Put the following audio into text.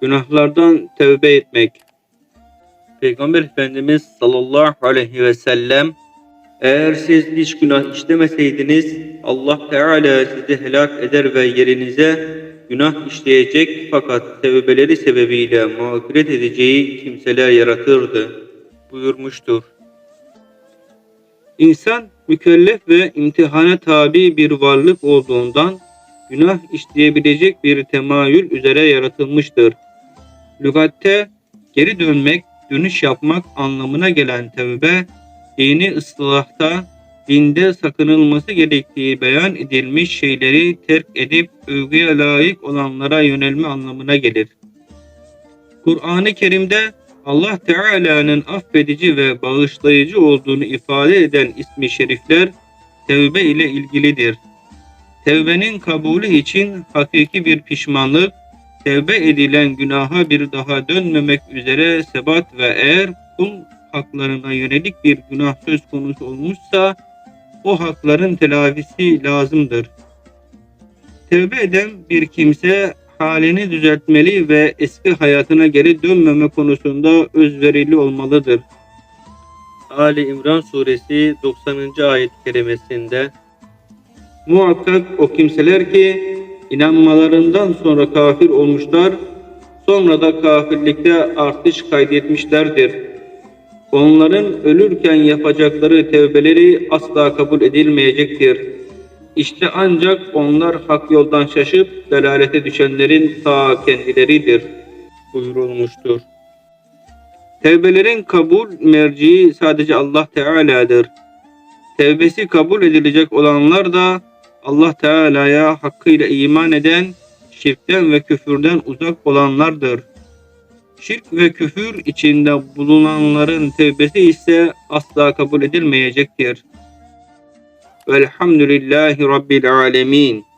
Günahlardan tevbe etmek. Peygamber Efendimiz sallallahu aleyhi ve sellem eğer siz hiç günah işlemeseydiniz Allah Teala sizi helak eder ve yerinize günah işleyecek fakat tevbeleri sebebiyle mağfiret edeceği kimseler yaratırdı buyurmuştur. İnsan mükellef ve imtihana tabi bir varlık olduğundan günah işleyebilecek bir temayül üzere yaratılmıştır. Lügatte geri dönmek, dönüş yapmak anlamına gelen tevbe, dini ıslahta dinde sakınılması gerektiği beyan edilmiş şeyleri terk edip övgüye layık olanlara yönelme anlamına gelir. Kur'an-ı Kerim'de Allah Teala'nın affedici ve bağışlayıcı olduğunu ifade eden ismi şerifler tevbe ile ilgilidir. Tevbenin kabulü için hakiki bir pişmanlık, tevbe edilen günaha bir daha dönmemek üzere sebat ve eğer kul haklarına yönelik bir günah söz konusu olmuşsa o hakların telafisi lazımdır. Tevbe eden bir kimse halini düzeltmeli ve eski hayatına geri dönmeme konusunda özverili olmalıdır. Ali İmran suresi 90. ayet kerimesinde Muhakkak o kimseler ki inanmalarından sonra kafir olmuşlar, sonra da kafirlikte artış kaydetmişlerdir. Onların ölürken yapacakları tevbeleri asla kabul edilmeyecektir. İşte ancak onlar hak yoldan şaşıp delalete düşenlerin ta kendileridir buyurulmuştur. Tevbelerin kabul merciği sadece Allah Teala'dır. Tevbesi kabul edilecek olanlar da Allah Teala'ya hakkıyla iman eden, şirkten ve küfürden uzak olanlardır. Şirk ve küfür içinde bulunanların tevbesi ise asla kabul edilmeyecektir. Velhamdülillahi Rabbil alemin.